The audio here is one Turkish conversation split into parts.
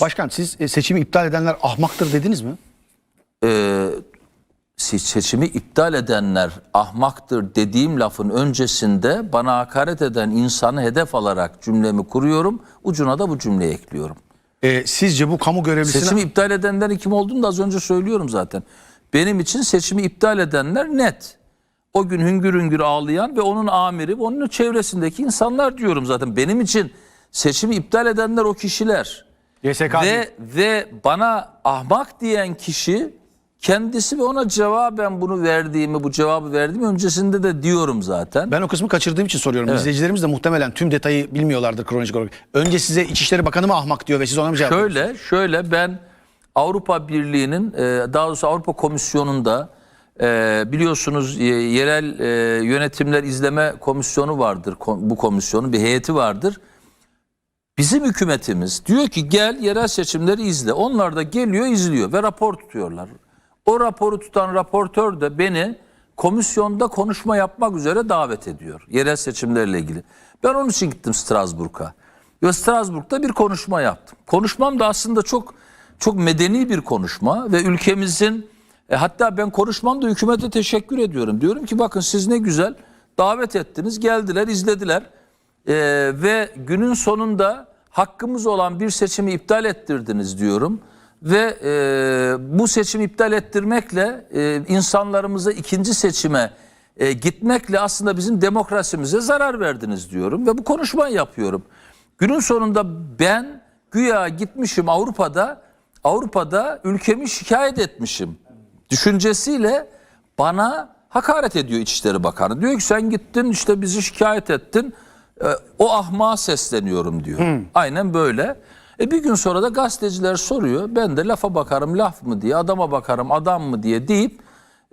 Başkan siz e, seçimi iptal edenler ahmaktır dediniz mi? Ee, se- seçimi iptal edenler ahmaktır dediğim lafın öncesinde bana hakaret eden insanı hedef alarak cümlemi kuruyorum. Ucuna da bu cümleyi ekliyorum. E, sizce bu kamu görevlisine Seçimi iptal edenlerin kim olduğunu da az önce söylüyorum zaten. Benim için seçimi iptal edenler net. O gün hüngür hüngür ağlayan ve onun amiri ve onun çevresindeki insanlar diyorum zaten. Benim için seçimi iptal edenler o kişiler. YSK. Ve ve bana ahmak diyen kişi kendisi ve ona cevaben bunu verdiğimi, bu cevabı verdiğimi öncesinde de diyorum zaten. Ben o kısmı kaçırdığım için soruyorum. İzleyicilerimiz de muhtemelen tüm detayı bilmiyorlardır kronolojik olarak. Önce size İçişleri Bakanı mı ahmak diyor ve siz ona mı cevap veriyorsunuz? Şöyle, şöyle ben Avrupa Birliği'nin e, daha doğrusu Avrupa Komisyonu'nda e, biliyorsunuz e, yerel yönetimler izleme komisyonu vardır. Bu komisyonun bir heyeti vardır. Bizim hükümetimiz diyor ki gel yerel seçimleri izle. Onlar da geliyor izliyor ve rapor tutuyorlar. O raporu tutan raportör de beni komisyonda konuşma yapmak üzere davet ediyor. Yerel seçimlerle ilgili. Ben onun için gittim Strasbourg'a. Ve Strasbourg'da bir konuşma yaptım. Konuşmam da aslında çok çok medeni bir konuşma ve ülkemizin e, hatta ben konuşmamda hükümete teşekkür ediyorum. Diyorum ki bakın siz ne güzel davet ettiniz, geldiler, izlediler. Ee, ve günün sonunda hakkımız olan bir seçimi iptal ettirdiniz diyorum. Ve e, bu seçimi iptal ettirmekle e, insanlarımıza ikinci seçime e, gitmekle aslında bizim demokrasimize zarar verdiniz diyorum. Ve bu konuşmayı yapıyorum. Günün sonunda ben güya gitmişim Avrupa'da, Avrupa'da ülkemi şikayet etmişim düşüncesiyle bana hakaret ediyor İçişleri Bakanı. Diyor ki sen gittin işte bizi şikayet ettin. Ee, o ahmağa sesleniyorum diyor. Aynen böyle. E bir gün sonra da gazeteciler soruyor. Ben de lafa bakarım laf mı diye, adama bakarım adam mı diye deyip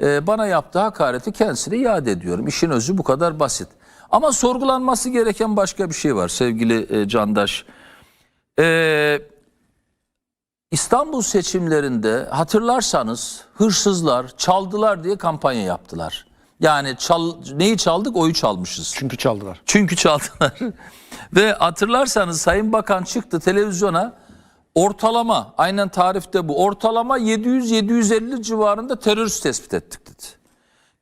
e, bana yaptığı hakareti kendisine iade ediyorum. İşin özü bu kadar basit. Ama sorgulanması gereken başka bir şey var sevgili e, Candaş. Eee İstanbul seçimlerinde hatırlarsanız hırsızlar çaldılar diye kampanya yaptılar. Yani çal, neyi çaldık? Oyu çalmışız. Çünkü çaldılar. Çünkü çaldılar. Ve hatırlarsanız Sayın Bakan çıktı televizyona ortalama aynen tarifte bu ortalama 700-750 civarında terörist tespit ettik dedi.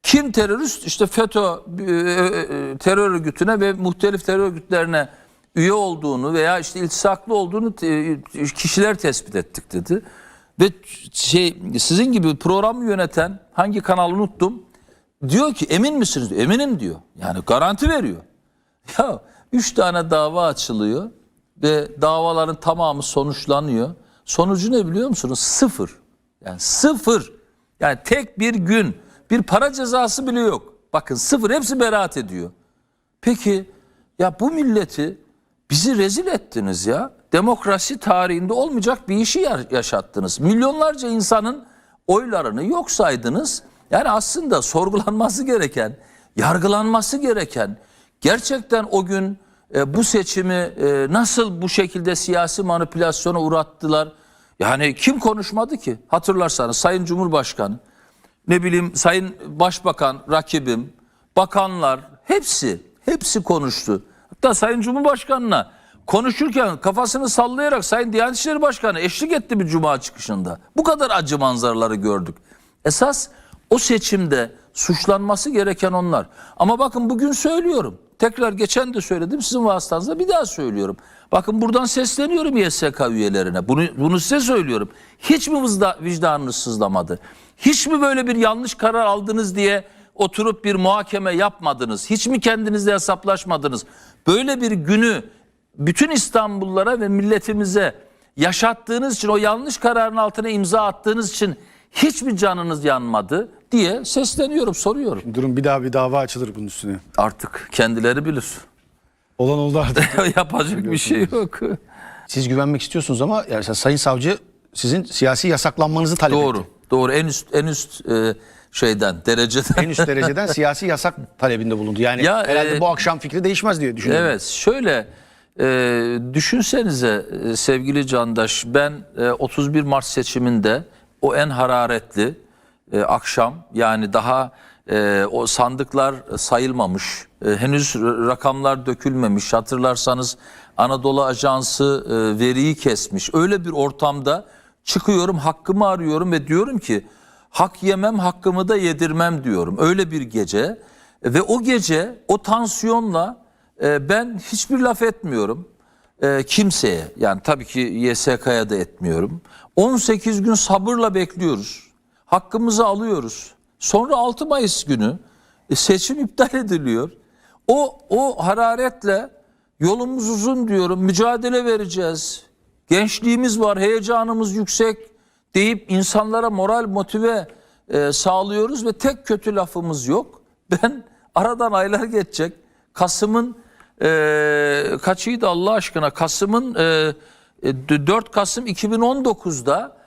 Kim terörist? İşte FETÖ e, e, terör örgütüne ve muhtelif terör örgütlerine üye olduğunu veya işte iltisaklı olduğunu kişiler tespit ettik dedi. Ve şey sizin gibi programı yöneten hangi kanalı unuttum. Diyor ki emin misiniz? Eminim diyor. Yani garanti veriyor. Ya üç tane dava açılıyor ve davaların tamamı sonuçlanıyor. Sonucu ne biliyor musunuz? Sıfır. Yani sıfır. Yani tek bir gün bir para cezası bile yok. Bakın sıfır hepsi beraat ediyor. Peki ya bu milleti bizi rezil ettiniz ya. Demokrasi tarihinde olmayacak bir işi ya- yaşattınız. Milyonlarca insanın oylarını yok saydınız. Yani aslında sorgulanması gereken, yargılanması gereken, gerçekten o gün e, bu seçimi e, nasıl bu şekilde siyasi manipülasyona uğrattılar? Yani kim konuşmadı ki? Hatırlarsanız Sayın Cumhurbaşkanı, ne bileyim Sayın Başbakan, rakibim, bakanlar hepsi hepsi konuştu. Hatta Sayın Cumhurbaşkanı'na konuşurken kafasını sallayarak Sayın Diyanet İşleri Başkanı eşlik etti bir cuma çıkışında. Bu kadar acı manzaraları gördük. Esas o seçimde suçlanması gereken onlar. Ama bakın bugün söylüyorum. Tekrar geçen de söyledim sizin vasıtanızda bir daha söylüyorum. Bakın buradan sesleniyorum YSK üyelerine. Bunu, bunu size söylüyorum. Hiç mi vızda- vicdanınız sızlamadı? Hiç mi böyle bir yanlış karar aldınız diye oturup bir muhakeme yapmadınız? Hiç mi kendinizle hesaplaşmadınız? Böyle bir günü bütün İstanbullulara ve milletimize yaşattığınız için o yanlış kararın altına imza attığınız için hiç mi canınız yanmadı diye sesleniyorum, soruyorum. Durun bir daha bir dava açılır bunun üstüne. Artık kendileri bilir. Olan oldu artık. Yapacak bir şey yok. Siz güvenmek istiyorsunuz ama yani Sayın Savcı sizin siyasi yasaklanmanızı talep Doğru. etti. Doğru. En üst en üst e, şeyden, dereceden. En üst dereceden siyasi yasak talebinde bulundu. Yani Ya, herhalde e, bu akşam fikri değişmez diye düşünüyorum. Evet, şöyle e, düşünsenize e, sevgili Candaş, ben e, 31 Mart seçiminde o en hararetli e, akşam yani daha e, o sandıklar sayılmamış, e, henüz rakamlar dökülmemiş. Hatırlarsanız Anadolu Ajansı e, veriyi kesmiş. Öyle bir ortamda çıkıyorum hakkımı arıyorum ve diyorum ki hak yemem hakkımı da yedirmem diyorum. Öyle bir gece ve o gece o tansiyonla e, ben hiçbir laf etmiyorum e, kimseye yani tabii ki YSK'ya da etmiyorum. 18 gün sabırla bekliyoruz. Hakkımızı alıyoruz. Sonra 6 Mayıs günü e, seçim iptal ediliyor. O o hararetle yolumuz uzun diyorum. Mücadele vereceğiz. Gençliğimiz var, heyecanımız yüksek deyip insanlara moral motive e, sağlıyoruz ve tek kötü lafımız yok. Ben aradan aylar geçecek. Kasım'ın e, kaçıydı Allah aşkına? Kasım'ın e, e, 4 Kasım 2019'da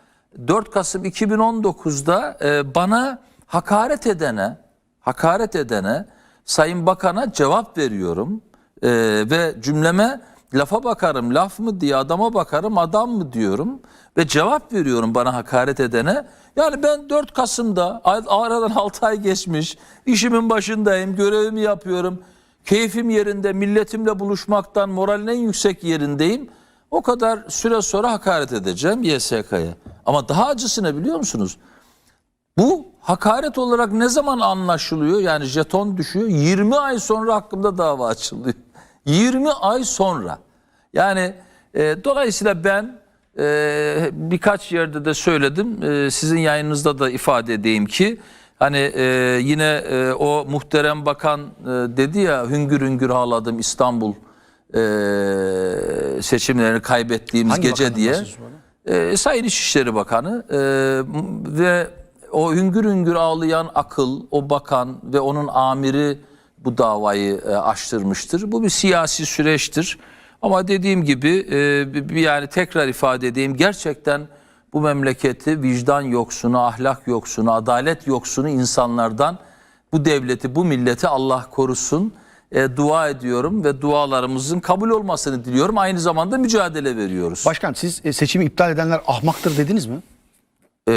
4 Kasım 2019'da e, bana hakaret edene hakaret edene Sayın Bakan'a cevap veriyorum E, ve cümleme lafa bakarım laf mı diye adama bakarım adam mı diyorum ve cevap veriyorum bana hakaret edene. Yani ben 4 Kasım'da aradan 6 ay geçmiş işimin başındayım görevimi yapıyorum. Keyfim yerinde milletimle buluşmaktan moralin en yüksek yerindeyim. O kadar süre sonra hakaret edeceğim YSK'ya. Ama daha acısı ne biliyor musunuz? Bu hakaret olarak ne zaman anlaşılıyor? Yani jeton düşüyor. 20 ay sonra hakkımda dava açılıyor. 20 ay sonra. Yani e, dolayısıyla ben e, birkaç yerde de söyledim. E, sizin yayınınızda da ifade edeyim ki hani e, yine e, o muhterem bakan e, dedi ya hüngür hüngür ağladım İstanbul e, seçimlerini kaybettiğimiz Hangi gece diye. bu? E, Sayın İçişleri Bakanı e, ve o hüngür hüngür ağlayan akıl, o bakan ve onun amiri bu davayı e, açtırmıştır. Bu bir siyasi süreçtir. Ama dediğim gibi e, yani tekrar ifade edeyim gerçekten bu memleketi vicdan yoksunu, ahlak yoksunu, adalet yoksunu insanlardan bu devleti, bu milleti Allah korusun. E, dua ediyorum ve dualarımızın kabul olmasını diliyorum. Aynı zamanda mücadele veriyoruz. Başkan siz e, seçimi iptal edenler ahmaktır dediniz mi? e,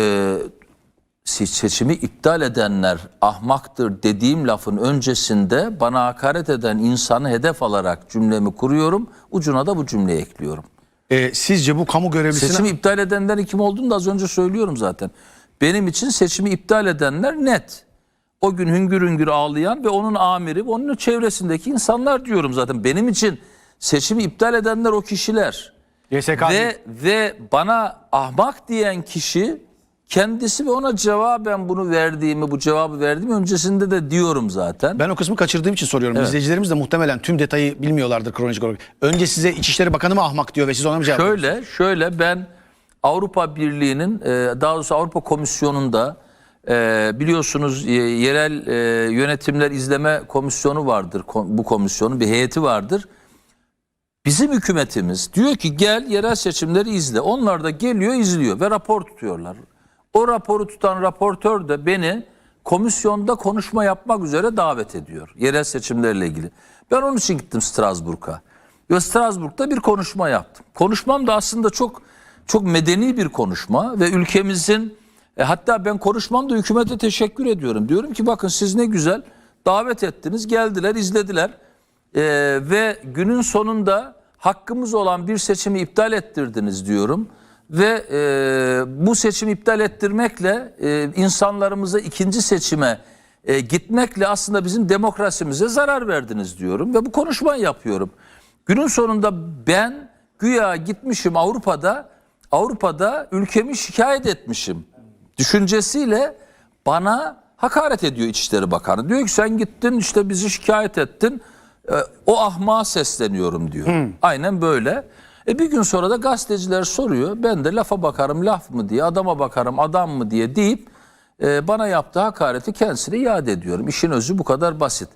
se- seçimi iptal edenler ahmaktır dediğim lafın öncesinde bana hakaret eden insanı hedef alarak cümlemi kuruyorum. Ucuna da bu cümleyi ekliyorum. E, sizce bu kamu görevlisine Seçimi iptal edenlerin kim olduğunu da az önce söylüyorum zaten. Benim için seçimi iptal edenler net. O gün hüngür hüngür ağlayan ve onun amiri ve onun çevresindeki insanlar diyorum zaten. Benim için seçimi iptal edenler o kişiler. YSK. Ve ve bana ahmak diyen kişi kendisi ve ona cevaben bunu verdiğimi, bu cevabı verdiğimi öncesinde de diyorum zaten. Ben o kısmı kaçırdığım için soruyorum. İzleyicilerimiz de muhtemelen tüm detayı bilmiyorlardır kronolojik olarak. Önce size İçişleri Bakanı mı ahmak diyor ve siz ona mı cevap veriyorsunuz? Şöyle, şöyle ben Avrupa Birliği'nin e, daha doğrusu Avrupa Komisyonu'nda e, biliyorsunuz e, yerel e, yönetimler izleme komisyonu vardır. Bu komisyonun bir heyeti vardır. Bizim hükümetimiz diyor ki gel yerel seçimleri izle. Onlar da geliyor izliyor ve rapor tutuyorlar. O raporu tutan raportör de beni komisyonda konuşma yapmak üzere davet ediyor. Yerel seçimlerle ilgili. Ben onun için gittim Strasbourg'a. Ve Strasbourg'da bir konuşma yaptım. Konuşmam da aslında çok çok medeni bir konuşma ve ülkemizin e, hatta ben konuşmamda hükümete teşekkür ediyorum. Diyorum ki bakın siz ne güzel davet ettiniz, geldiler, izlediler. Ee, ve günün sonunda hakkımız olan bir seçimi iptal ettirdiniz diyorum. Ve e, bu seçimi iptal ettirmekle e, insanlarımıza ikinci seçime e, gitmekle aslında bizim demokrasimize zarar verdiniz diyorum. Ve bu konuşmayı yapıyorum. Günün sonunda ben güya gitmişim Avrupa'da, Avrupa'da ülkemi şikayet etmişim düşüncesiyle bana hakaret ediyor İçişleri Bakanı. Diyor ki sen gittin işte bizi şikayet ettin. E, o ahmağa sesleniyorum diyor. Aynen böyle. E bir gün sonra da gazeteciler soruyor. Ben de lafa bakarım laf mı diye, adama bakarım adam mı diye deyip e, bana yaptığı hakareti kendisine iade ediyorum. İşin özü bu kadar basit.